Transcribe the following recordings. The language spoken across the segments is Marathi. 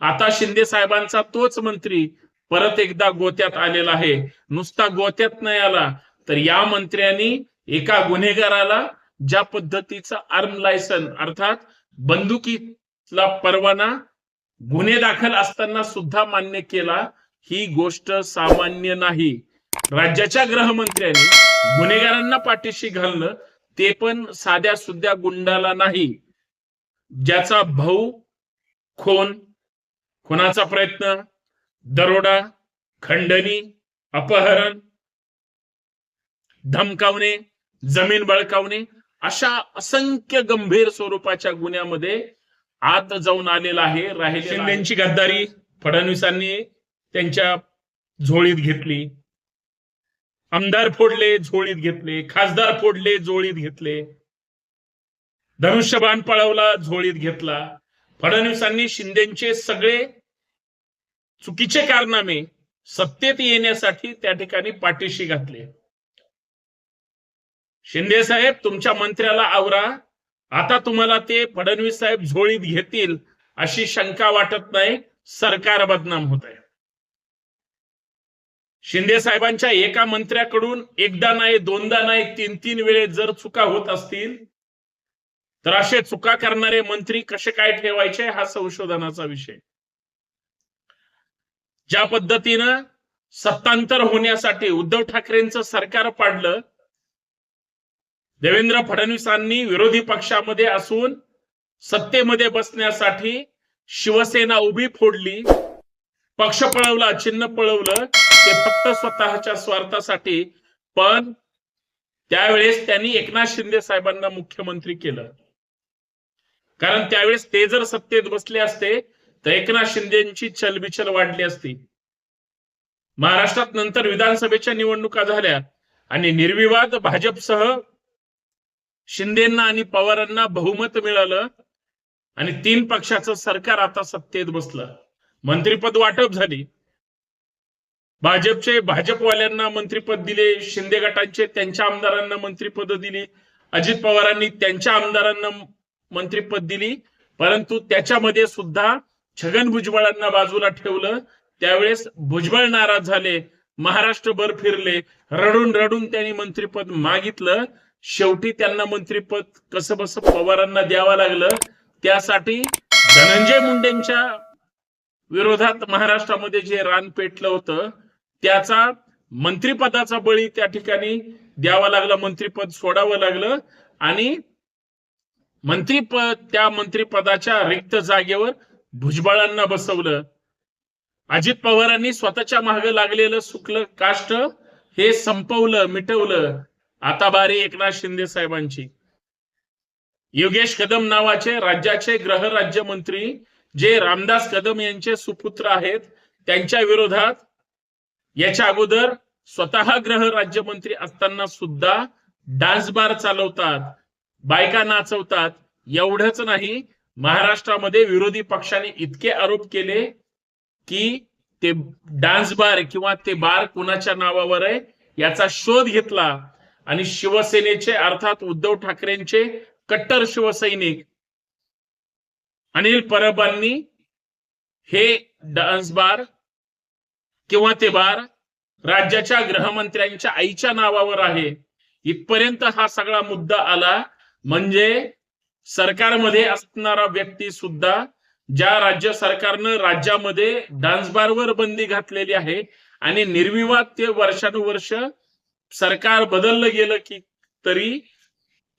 आता शिंदे साहेबांचा तोच मंत्री परत एकदा गोत्यात आलेला आहे. नुसता गोत्यात नाही आला तर या मंत्र्यांनी एका गुन्हेगाराला ज्या पद्धतीचा आर्म लायसन अर्थात बंदुकीला परवाना गुन्हे दाखल असताना सुद्धा मान्य केला ही गोष्ट सामान्य नाही. राज्याच्या गृहमंत्र्यांनी गुन्हेगारांना पाठीशी घालणं ते पण साध्या सुद्धा गुंडाला नाही. ज्याचा भाऊ खोन खुनाचा प्रयत्न? दरोडा खंडणी अपहरण धमकावणे जमीन बळकावणे अशा असंख्य गंभीर स्वरूपाच्या गुन्ह्यामध्ये आत जाऊन आलेला आहे राहिले शिंदेची गद्दारी फडणवीसांनी त्यांच्या झोळीत घेतली. आमदार फोडले झोळीत घेतले. खासदार फोडले झोळीत घेतले. धनुष्यबाण पळवला झोळीत घेतला. फडणवीसांनी शिंदेचे सगळे चुकीचे कारनामे सत्तेत येण्यासाठी त्या ठिकाणी पाठीशी घातले. शिंदे साहेब तुमच्या मंत्र्याला आवरा. आता तुम्हाला ते फडणवीस साहेब झोळीत घेतील अशी शंका वाटत नाही. सरकार बदनाम होत आहे. शिंदे साहेबांच्या एका मंत्र्याकडून एकदा नाही दोनदा नाही तीन तीन वेळे जर चुका होत असतील तर असे चुका करणारे मंत्री कसे काय ठेवायचे हा संशोधनाचा विषय. ज्या पद्धतीनं सत्तांतर होण्यासाठी उद्धव ठाकरेंचं सरकार पाडलं देवेंद्र फडणवीसांनी विरोधी पक्षामध्ये असून सत्तेमध्ये बसण्यासाठी शिवसेना उभी फोडली पक्ष पळवला चिन्ह पळवलं ते फक्त स्वतःच्या स्वार्थासाठी पण त्यावेळेस त्यांनी एकनाथ शिंदे साहेबांना मुख्यमंत्री केलं. कारण त्यावेळेस ते जर सत्तेत बसले असते तर एकनाथ शिंदेची चलबिचल वाढली असती. महाराष्ट्रात नंतर विधानसभेच्या निवडणुका झाल्या आणि निर्विवाद भाजपसह शिंदेना आणि पवारांना बहुमत मिळालं आणि तीन पक्षाचं सरकार आता सत्तेत बसलं. मंत्रीपद वाटप झाली. भाजपचे भाजपवाल्यांना मंत्रीपद दिले शिंदे गटांचे त्यांच्या आमदारांना मंत्रीपद दिली अजित पवारांनी त्यांच्या आमदारांना मंत्रीपद दिली परंतु त्याच्यामध्ये सुद्धा छगन भुजबळांना बाजूला ठेवलं. त्यावेळेस भुजबळ नाराज झाले. महाराष्ट्रभर फिरले. रडून रडून त्यांनी मंत्रीपद मागितलं. शेवटी त्यांना मंत्रीपद कसं बस पवारांना द्यावं लागलं. त्यासाठी धनंजय मुंडेंच्या विरोधात महाराष्ट्रामध्ये जे रान पेटलं होतं त्याचा मंत्रीपदाचा बळी त्या ठिकाणी द्यावा लागला मंत्रीपद सोडावं लागलं. आणि मंत्रीपद त्या मंत्रीपदाच्या रिक्त जागेवर भुजबळांना बसवलं. अजित पवारांनी स्वतःच्या मागे लागलेलं सुकलं काष्ट हे संपवलं मिटवलं. आता बारी एकनाथ शिंदे साहेबांची. योगेश कदम नावाचे राज्याचे गृहराज्यमंत्री जे रामदास कदम यांचे सुपुत्र आहेत त्यांच्या विरोधात याच्या अगोदर स्वतः गृहराज्यमंत्री असताना सुद्धा डान्स बार चालवतात बायका नाचवतात एवढंच नाही महाराष्ट्रामध्ये विरोधी पक्षाने इतके आरोप केले की ते डान्स बार किंवा ते बार कुणाच्या नावावर आहे याचा शोध घेतला. आणि शिवसेनेचे अर्थात उद्धव ठाकरेंचे कट्टर शिवसैनिक अनिल परबांनी हे डान्स बार किंवा ते बार राज्याच्या गृहमंत्र्यांच्या आईच्या नावावर आहे. इथपर्यंत हा सगळा मुद्दा आला. म्हणजे सरकारमध्ये असणारा व्यक्ती सुद्धा ज्या राज्य सरकारनं राज्यामध्ये डान्स बारवर बंदी घातलेली आहे आणि निर्विवाद ते वर्षानुवर्ष सरकार बदललं गेलं की तरी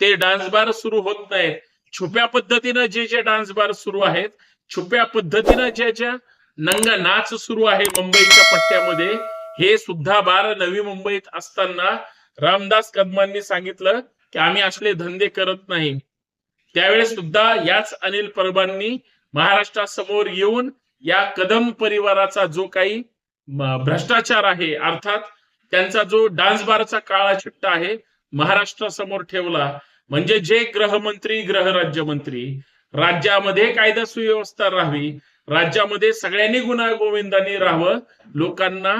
ते डान्स बार सुरू होत नाहीत. छुप्या पद्धतीनं जे जे डान्स बार सुरू आहेत छुप्या पद्धतीनं ज्या ज्या नंगा नाच सुरू आहे मुंबईच्या पट्ट्यामध्ये हे सुद्धा बार नवी मुंबईत असताना रामदास कदमांनी सांगितलं की आम्ही असले धंदे करत नाही. त्यावेळेस सुद्धा याच अनिल परबांनी महाराष्ट्रासमोर येऊन या कदम परिवाराचा जो काही भ्रष्टाचार आहे अर्थात त्यांचा जो डान्स बारचा काळा चिट्टा आहे महाराष्ट्रासमोर ठेवला. म्हणजे जे गृहमंत्री गृहराज्यमंत्री राज्यामध्ये कायदा सुव्यवस्था राहावी राज्यामध्ये सगळ्यांनी गुन्हा गोविंदाने राहावं लोकांना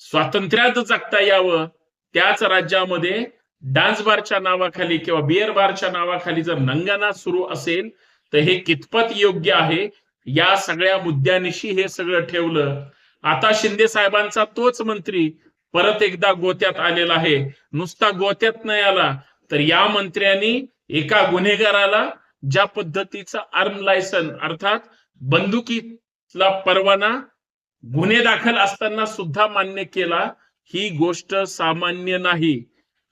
स्वातंत्र्यात जगता यावं त्याच राज्यामध्ये डान्स बारच्या नावाखाली किंवा बिअर बारच्या नावाखाली जर नंगाना सुरू असेल तर हे कितपत योग्य आहे? या सगळ्या मुद्द्यानिशी हे सगळं ठेवलं. आता शिंदे साहेबांचा तोच मंत्री परत एकदा गोत्यात आलेला आहे. नुसता गोत्यात नाही आला तर या मंत्र्यांनी एका गुन्हेगाराला ज्या पद्धतीचा आर्म लायसन अर्थात बंदुकीला परवाना गुन्हे दाखल असताना सुद्धा मान्य केला ही गोष्ट सामान्य नाही.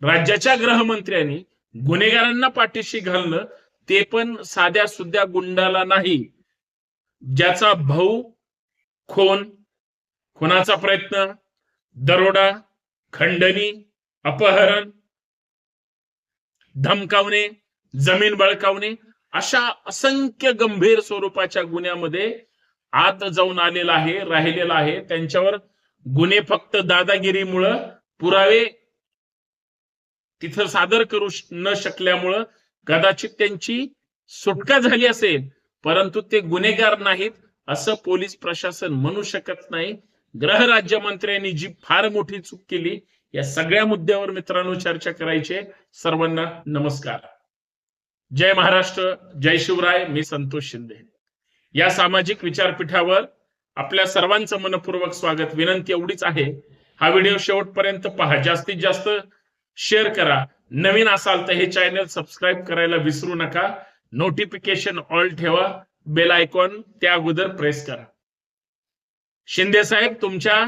राज्याच्या गृहमंत्र्यांनी गुन्हेगारांना पाठीशी घालणं ते पण साध्या सुद्धा गुंडाला नाही. ज्याचा भाऊ खोन खुनाचा प्रयत्न दरोडा खंडणी अपहरण धमकावणे जमीन बळकावणे अशा असंख्य गंभीर स्वरूपाच्या गुन्ह्यामध्ये आत जाऊन आलेला आहे राहिलेला आहे. त्यांच्यावर गुन्हे फक्त दादागिरीमुळं पुरावे तिथं सादर करू न शकल्यामुळं कदाचित त्यांची सुटका झाली असेल परंतु ते गुन्हेगार नाहीत असं पोलीस प्रशासन म्हणू शकत नाही. गृह राज्यमंत्र्यांनी जी फार मोठी चूक केली या सगळ्या मुद्द्यावर मित्रांनो चर्चा करायची. सर्वांना नमस्कार. जय महाराष्ट्र जय शिवराय मी संतोष शिंदे. या सामाजिक विचारपीठावर आपल्या सर्वांचं मनपूर्वक स्वागत विनंती एवढीच आहे. हा व्हिडिओ शेवटपर्यंत पहा. जास्तीत जास्त शेअर करा. नवीन असाल तर हे चॅनल सबस्क्राईब करायला विसरू नका. नोटिफिकेशन ऑल ठेवा. बेल आयकॉन त्या अगोदर प्रेस करा. शिंदे साहेब तुमच्या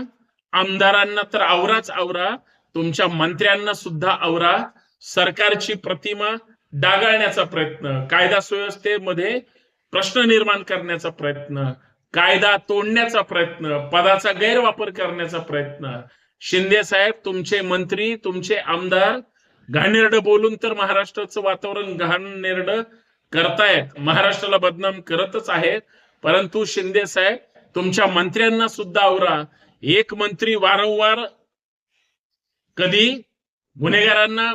आमदारांना तर आवराच आवरा. तुमच्या मंत्र्यांना सुद्धा आवरा. सरकारची प्रतिमा डागाळण्याचा प्रयत्न कायदा सुव्यवस्थेमध्ये प्रश्न निर्माण करण्याचा प्रयत्न कायदा तोडण्याचा प्रयत्न पदाचा गैरवापर करण्याचा प्रयत्न शिंदे साहेब तुमचे मंत्री तुमचे आमदार घाणेरडं बोलून तर महाराष्ट्राचं वातावरण घाणेरडं करतायत. महाराष्ट्राला बदनाम करतच आहेत. परंतु शिंदे साहेब तुमच्या मंत्र्यांना सुद्धा आवरा. एक मंत्री वारंवार कधी गुन्हेगारांना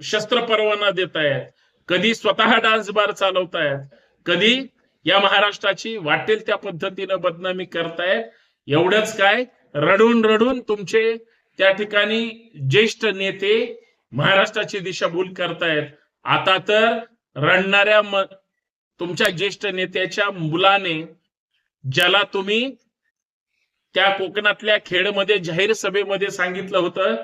शस्त्र परवाना देत आहेत कधी स्वतः डान्स बार चालवतायत कधी या महाराष्ट्राची वाटेल त्या पद्धतीनं बदनामी करतायत. एवढंच काय रडून रडून तुमचे त्या ठिकाणी ज्येष्ठ नेते महाराष्ट्राची दिशाभूल करतायत. आता तर रडणाऱ्या तुमच्या ज्येष्ठ नेत्याच्या मुलाने ज्याला तुम्ही त्या कोकणातल्या खेडमध्ये जाहीर सभेमध्ये सांगितलं होतं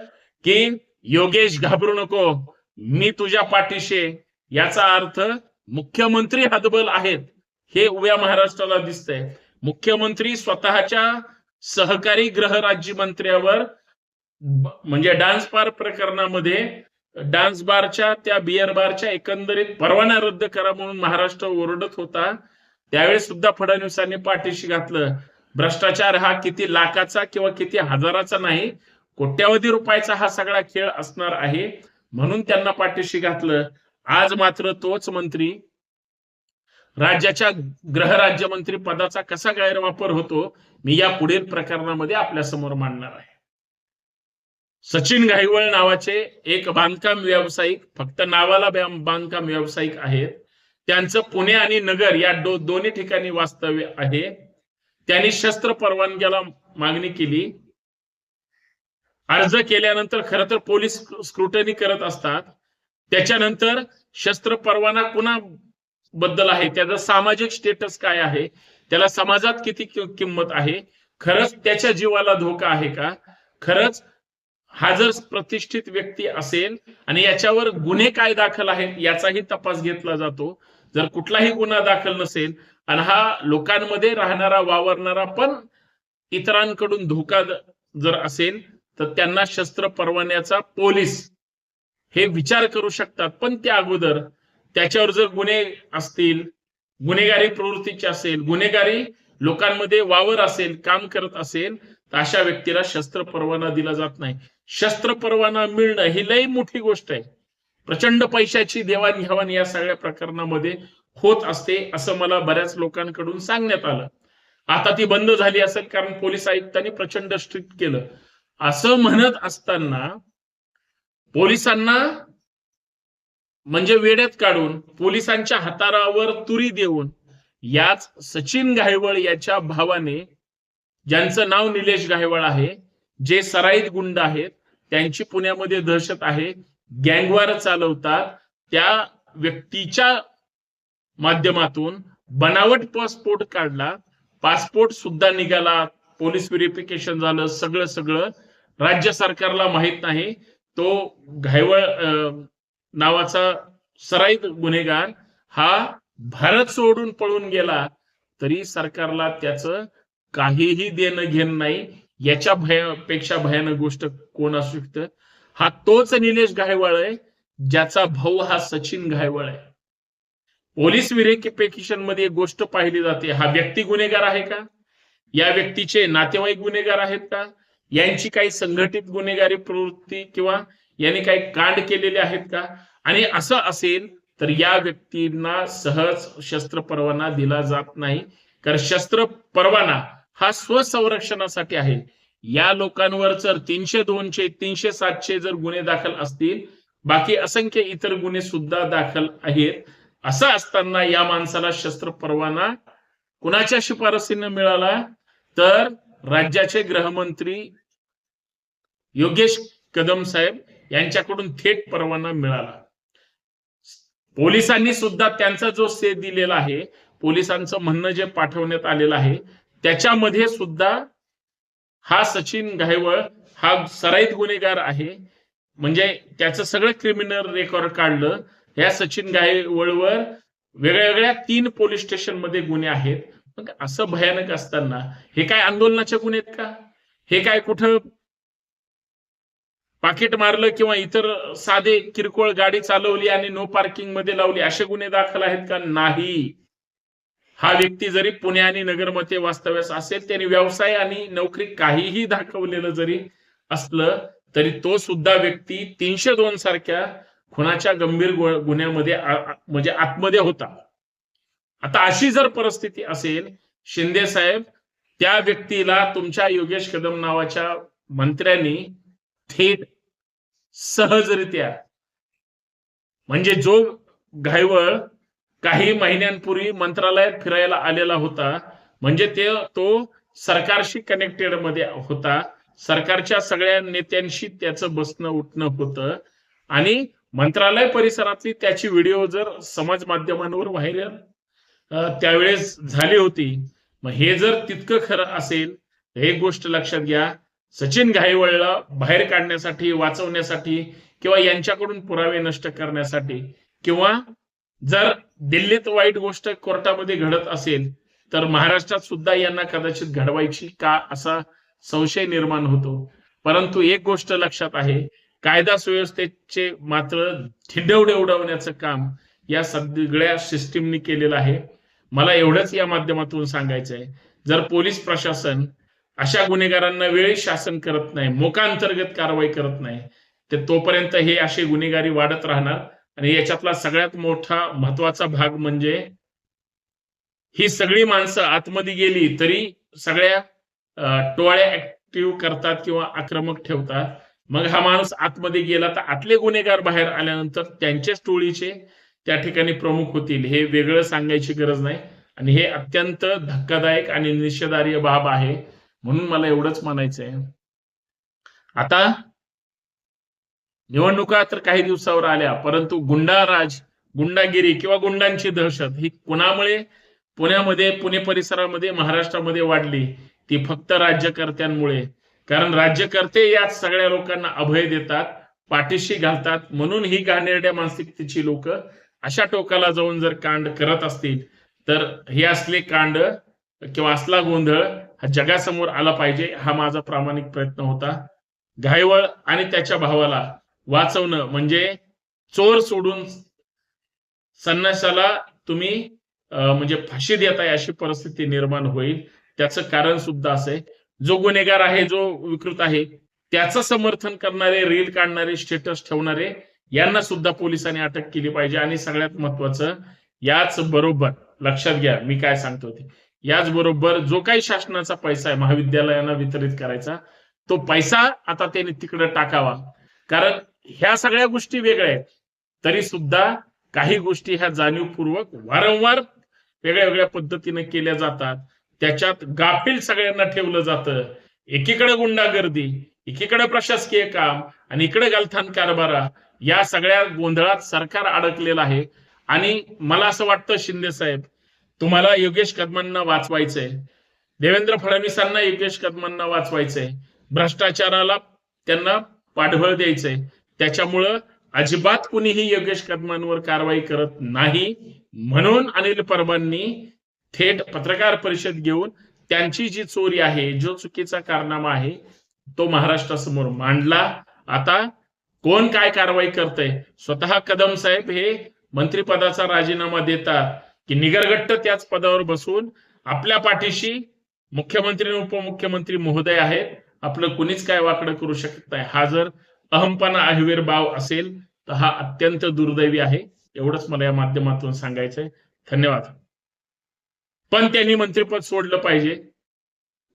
की योगेश घाबरू नको. मी तुझ्या पाठीशी याचा अर्थ मुख्यमंत्री हतबल आहेत हे उभ्या महाराष्ट्राला दिसतंय. मुख्यमंत्री स्वतःच्या सहकारी गृह राज्यमंत्र्यावर मंत्र्यावर म्हणजे डान्स बार प्रकरणामध्ये डान्स बारच्या त्या बिअर बारच्या एकंदरीत परवाना रद्द करा म्हणून महाराष्ट्र ओरडत होता. त्यावेळेस सुद्धा फडणवीसांनी पाठीशी घातलं. भ्रष्टाचार हा किती लाखाचा किंवा किती हजाराचा नाही कोट्यावधी रुपयाचा हा सगळा खेळ असणार आहे म्हणून त्यांना पाठीशी घातलं. आज मात्र तोच मंत्री राज्याच्या गृहराज्यमंत्री पदाचा कसा गैरवापर होतो मी या पुढील प्रकरणामध्ये आपल्यासमोर मांडणार आहे. सचिन घाईवळ नावाचे एक बांधकाम व्यावसायिक फक्त नावाला बांधकाम व्यावसायिक आहेत त्यांचं पुणे आणि नगर या दो, दोन्ही ठिकाणी वास्तव्य आहे. त्यांनी शस्त्र परवानग्याला मागणी केली. अर्ज केल्यानंतर खर तर पोलीस स्क्रुटनी करत असतात. त्याच्यानंतर शस्त्र परवाना कुणा बद्दल आहे? त्याचा सामाजिक स्टेटस काय आहे? त्याला समाजात किती किंमत आहे? खरंच त्याच्या जीवाला धोका आहे का? खरंच हा जर प्रतिष्ठित व्यक्ती असेल आणि याच्यावर गुन्हे काय दाखल आहेत याचाही तपास घेतला जातो. जर कुठलाही गुन्हा दाखल नसेल आणि हा लोकांमध्ये राहणारा वावरणारा पण इतरांकडून धोका जर असेल तर त्यांना शस्त्र परवान्याचा पोलीस हे विचार करू शकतात. पण त्या अगोदर त्याच्यावर जर गुन्हे असतील गुन्हेगारी प्रवृत्तीचे असेल गुन्हेगारी लोकांमध्ये वावर असेल काम करत असेल अशा व्यक्तीला शस्त्र परवाना दिला जात नाही. शस्त्र परवाना मिळणं ही लई मोठी गोष्ट आहे. प्रचंड पैशाची देवाणघेवाण या सगळ्या प्रकरणामध्ये होत असते असं मला बऱ्याच लोकांकडून सांगण्यात आलं. आता ती बंद झाली असेल कारण पोलीस आयुक्तांनी प्रचंड स्ट्रिक्ट केलं. असं म्हणत असताना पोलिसांना म्हणजे वेड्यात काढून पोलिसांच्या हातारावर तुरी देऊन याच सचिन घायवळ याच्या भावाने ज्यांचं नाव निलेश घायवळ आहे जे सराईत गुंड आहेत त्यांची पुण्यामध्ये दहशत आहे गँगवार चालवतात त्या व्यक्तीच्या माध्यमातून बनावट पासपोर्ट काढला पासपोर्ट सुद्धा निघाला पोलीस व्हेरिफिकेशन झालं सगळं सगळं. राज्य सरकारला माहीत नाही तो घायवळ नावाचा सराईत गुन्हेगार हा भारत सोडून पळून गेला तरी सरकारला त्याचं काहीही देणं घेणं नाही याच्या भयापेक्षा भयानक गोष्ट कोण असू शकतं? हा तोच निलेश घायवळ आहे ज्याचा भाऊ हा सचिन घायवळ आहे. पोलीस व्हेरिफिकेशनमध्ये एक गोष्ट पाहिली जाते हा व्यक्ती गुन्हेगार आहे का? या व्यक्तीचे नातेवाईक गुन्हेगार आहेत का? यांची काही संघटित गुन्हेगारी प्रवृत्ती किंवा यांनी काही कांड केलेले आहेत का? आणि असं असेल तर या व्यक्तींना सहज शस्त्र परवाना दिला जात नाही कारण शस्त्र परवाना हा स्वसंरक्षणासाठी आहे. या लोकांवर जर तीनशे दोनशे तीनशे सातशे जर गुन्हे दाखल असतील बाकी असंख्य इतर गुन्हे सुद्धा दाखल आहेत. असं असताना या माणसाला शस्त्र परवाना कुणाच्या शिफारसीनं मिळाला? तर राज्याचे गृहमंत्री योगेश कदम साहेब यांच्याकडून थेट परवाना मिळाला. पोलिसांनी सुद्धा त्यांचा जो से दिलेला आहे पोलिसांचं म्हणणं जे पाठवण्यात आलेलं आहे त्याच्यामध्ये सुद्धा हा सचिन घायवळ हा सराईत गुन्हेगार आहे. म्हणजे त्याचं सगळं क्रिमिनल रेकॉर्ड काढलं. या सचिन घायवळवर वेगळ्या वेगळ्या तीन पोलीस स्टेशनमध्ये गुन्हे आहेत. मग असं भयानक असताना हे काय आंदोलनाचे गुन्हे आहेत का? हे काय कुठं पाकिट मारलं किंवा इतर साधे किरकोळ गाडी चालवली आणि नो पार्किंगमध्ये लावली असे गुन्हे दाखल आहेत का? नाही. हा व्यक्ती जरी पुणे आणि नगरमध्ये वास्तव्यास असेल त्याने व्यवसाय आणि नोकरी काहीही दाखवलेलं जरी असलं तरी तो सुद्धा व्यक्ती तीनशे दोन सारख्या खुनाच्या गंभीर गुन्ह्यामध्ये म्हणजे आतमध्ये होता. आता अशी जर परिस्थिती असेल शिंदे साहेब त्या व्यक्तीला तुमच्या योगेश कदम नावाच्या मंत्र्यांनी थेट सहजरित्या म्हणजे जो घायवळ काही महिन्यांपूर्वी मंत्रालयात फिरायला आलेला होता. म्हणजे ते तो सरकारशी कनेक्टेडमध्ये होता. सरकारच्या सगळ्या नेत्यांशी त्याचं बसणं उठणं होतं. आणि मंत्रालय परिसरातली त्याची व्हिडिओ जर समाज माध्यमांवर व्हायरल त्यावेळेस झाली होती. मग हे जर तितकं खरं असेल हे एक गोष्ट लक्षात घ्या. सचिन घाईवळला बाहेर काढण्यासाठी वाचवण्यासाठी किंवा यांच्याकडून पुरावे नष्ट करण्यासाठी किंवा जर दिल्लीत वाईट गोष्ट कोर्टामध्ये घडत असेल तर महाराष्ट्रात सुद्धा यांना कदाचित घडवायची का असा संशय निर्माण होतो. परंतु एक गोष्ट लक्षात आहे कायदा सुव्यवस्थेचे मात्र थिंडवडे उडवण्याचं काम या सगळ्या सिस्टीमनी केलेलं आहे. मला एवढंच या माध्यमातून सांगायचं आहे जर पोलीस प्रशासन अशा गुन्हेगारांना वेळी शासन करत नाही मोकांतर्गत कारवाई करत नाही तर तोपर्यंत हे असे गुन्हेगारी वाढत राहणार. आणि याच्यातला सगळ्यात मोठा महत्त्वाचा भाग म्हणजे ही सगळी माणसं आतमध्ये गेली तरी सगळ्या टोळ्या ऍक्टिव्ह करतात किंवा आक्रमक ठेवतात. मग हा माणूस आतमध्ये गेला तर आतले गुन्हेगार बाहेर आल्यानंतर त्यांच्याच टोळीचे त्या ठिकाणी प्रमुख होतील हे वेगळं सांगायची गरज नाही. आणि हे अत्यंत धक्कादायक आणि निषेधार्य बाब आहे म्हणून मला एवढंच म्हणायचं आहे आता निवडणुका तर काही दिवसावर आल्या परंतु गुंडाराज गुंडागिरी किंवा गुंडांची दहशत ही कुणामुळे पुण्यामध्ये पुणे परिसरामध्ये महाराष्ट्रामध्ये वाढली ती फक्त राज्यकर्त्यांमुळे. कारण राज्यकर्ते याच सगळ्या लोकांना अभय देतात पाठीशी घालतात म्हणून ही घाणेरड्या मानसिकतेची लोक अशा टोकाला जाऊन जर कांड करत असतील तर हे असले कांड किंवा असला गोंधळ हा जगासमोर आला पाहिजे हा माझा प्रामाणिक प्रयत्न होता. घायवळ आणि त्याच्या भावाला वाचवणं म्हणजे चोर सोडून संन्यासाला तुम्ही म्हणजे फाशी देताय अशी परिस्थिती निर्माण होईल. त्याचं कारण सुद्धा असं आहे. जो गुन्हेगार आहे जो विकृत आहे त्याचं समर्थन करणारे रील काढणारे स्टेटस ठेवणारे यांना सुद्धा पोलिसांनी अटक केली पाहिजे. आणि सगळ्यात महत्वाचं याच बरोबर लक्षात घ्या मी काय सांगतो ते. याच बरोबर जो काही शासनाचा पैसा आहे महाविद्यालयांना वितरित करायचा तो पैसा आता त्यांनी तिकडे टाकावा. कारण ह्या सगळ्या गोष्टी वेगळ्या आहेत. तरी सुद्धा काही गोष्टी ह्या जाणीवपूर्वक वारंवार वेगळ्या वेगळ्या पद्धतीने केल्या जातात. त्याच्यात गाफील सगळ्यांना ठेवलं जातं. एकीकडे गुंडागर्दी एकीकडे प्रशासकीय काम आणि इकडे गलथान कारभारा या सगळ्या गोंधळात सरकार अडकलेलं आहे. आणि मला असं वाटतं शिंदे साहेब तुम्हाला योगेश कदमांना वाचवायचंय. देवेंद्र फडणवीसांना योगेश कदमांना वाचवायचंय. भ्रष्टाचाराला त्यांना पाठबळ द्यायचंय. त्याच्यामुळं अजिबात कुणीही योगेश कदमांवर कारवाई करत नाही. म्हणून अनिल परबांनी थेट पत्रकार परिषद घेऊन त्यांची जी चोरी आहे जो चुकीचा कारनामा आहे तो महाराष्ट्रासमोर मांडला. आता कोण काय कारवाई करतंय? स्वतः कदम साहेब हे मंत्रिपदाचा राजीनामा देतात की निगरगट्ट त्याच पदावर बसून आपल्या पाठीशी मुख्यमंत्री आणि उपमुख्यमंत्री महोदय आहेत. आपलं कुणीच काय वाकडं करू शकत नाही. हा जर अहमपणा आहिवेर असेल तर हा अत्यंत दुर्दैवी आहे. एवढंच मला या माध्यमातून सांगायचंय. धन्यवाद. पण त्यांनी मंत्रिपद सोडलं पाहिजे.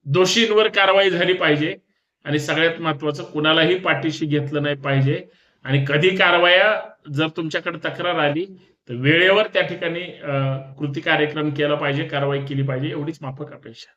दोषींवर कारवाई झाली पाहिजे. आणि सगळ्यात महत्वाचं कुणालाही पाठीशी घेतलं नाही पाहिजे. आणि कधी कारवाया जर तुमच्याकडे तक्रार आली तर वेळेवर त्या ठिकाणी कृती कार्यक्रम केला पाहिजे कारवाई केली पाहिजे एवढीच माफक अपेक्षा.